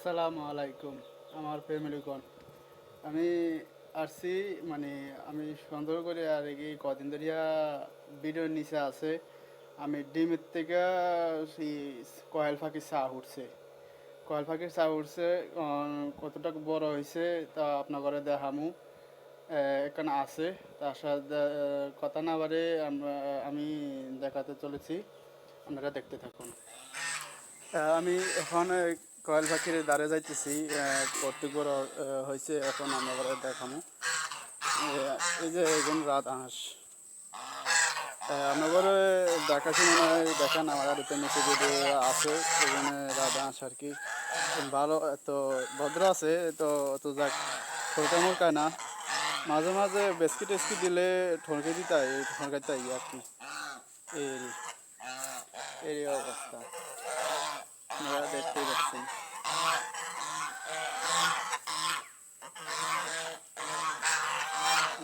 আসসালামু আলাইকুম, আমার ফ্যামিলিগণ আমি আসছি মানে আমি সুন্দর করে আর কি কদিন ধরিয়া ভিডিও নিচে আছে। আমি ডিমের থেকে কয়েল ফাঁকি চা উঠছে। কয়েল ফাঁকির চা উঠছে কতটা বড় হয়েছে তা আপনার ঘরে দেখামু এখানে আছে, তার সাথে কথা না বারে আমরা, আমি দেখাতে চলেছি। আপনারা দেখতে থাকুন। আমি এখন কয়েল পাখির দ্বারে যাইতেছি কর্তৃক হয়েছে এখন আমরা দেখামু। এই যে একজন রাত হাঁস দেখাচ্ছি মনে হয়, দেখেন আমার বাড়িতে নিচে যদি আছে এখানে রাত হাঁস আর কি। ভালো, এত ভদ্র আছে, তো তো যাক ঠোঁটা মোরকায় না। মাঝে মাঝে বেসকি টেস্কি দিলে ঠনকে দিতাই ঠনকাইতাই আর কি। এই এই অবস্থা। আপনারা দেখতেই পাচ্ছেন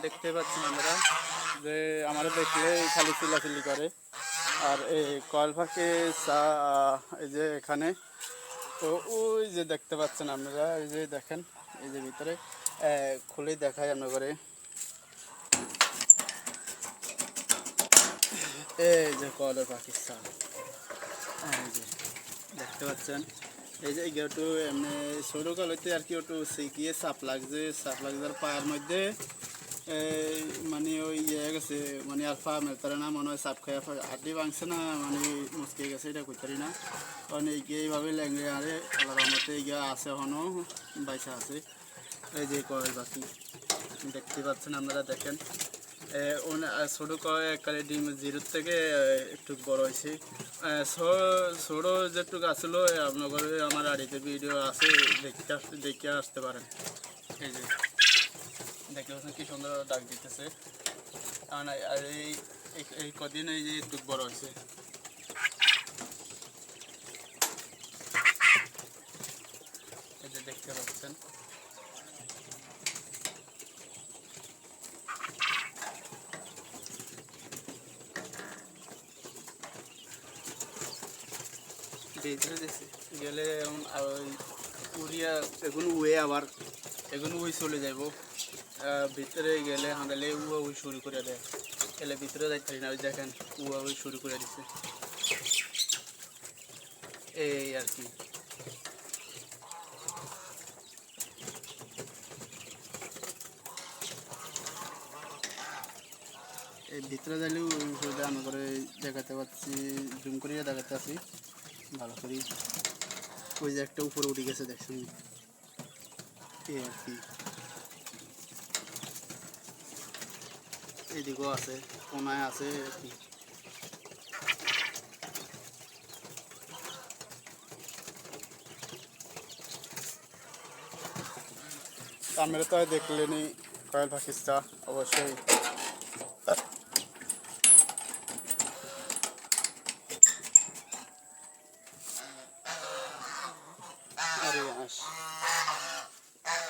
দেখতে পাচ্ছেন আমরা যে আমরা দেখলে খালি চিল্লাচিল্লি করে। আর এই কয়েল ফাঁকে চা, এই যে এখানে, তো ওই যে দেখতে পাচ্ছেন আপনারা, এই যে দেখেন, এই যে ভিতরে খুলে দেখাই আমরা করে। এই যে কয়েল পাখির চা, এই যে। দেখতে পাচ্ছেন। এই যে একটু এমনি সরু কালতে আর কি একটু শিখিয়ে সাপ লাগছে সাপ লাগছে পায়ের মধ্যে মানে ওই ইয়ে গেছে মানে আর পা মেলতারে না, মনে হয় সাপ খাইয়া হাড্ডি ভাঙছে না মানে মুসকে গেছে, এটা করতে না। কারণ এই এইভাবে ল্যাংড়ে আরে আল্লাহর রহমতে গিয়া আছে এখনও, বাইসা আছে। এই যে কয় বাকি, দেখতে পাচ্ছেন আপনারা, দেখেন। ছোট একবারে ডিম জিরোর থেকে একটু বড় হয়েছে। ছোট যেটুকু আসলো আপনার আমার আড়িতে ভিডিও আছে, দেখতে আসতে দেখে আসতে পারেন। এই যে, দেখতে পাচ্ছেন কি সুন্দর ডাক দিতেছে। আর এই, এই- কদিন এই যে একটু বড় হয়েছে। দেখতে পাচ্ছেন। ভিতরে দিছি। গেলে ওই উড়িয়া এখন উয়ে আবার এখন উই চলে যাইব ভিতরে গেলে হাঁদালে উয়া উই শুরু করে দেয় এলে ভিতরে যাইতে পারি না, ওই দেখেন উয়া উই শুরু করে দিছে এই আর কি। ভিতরে যাইলেও করে দেখাতে পাচ্ছি, জুম করিয়ে দেখাতে আছি। ভালো করি। ওই যে একটা উপরে উঠে গেছে দেখছেন এই আর কি। এদিকেও আছে, কোনায় আছে আর কি। আমরা তো দেখলেনি কয়েল পাকিস্তা অবশ্যই। আরে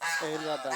আস এই রাধা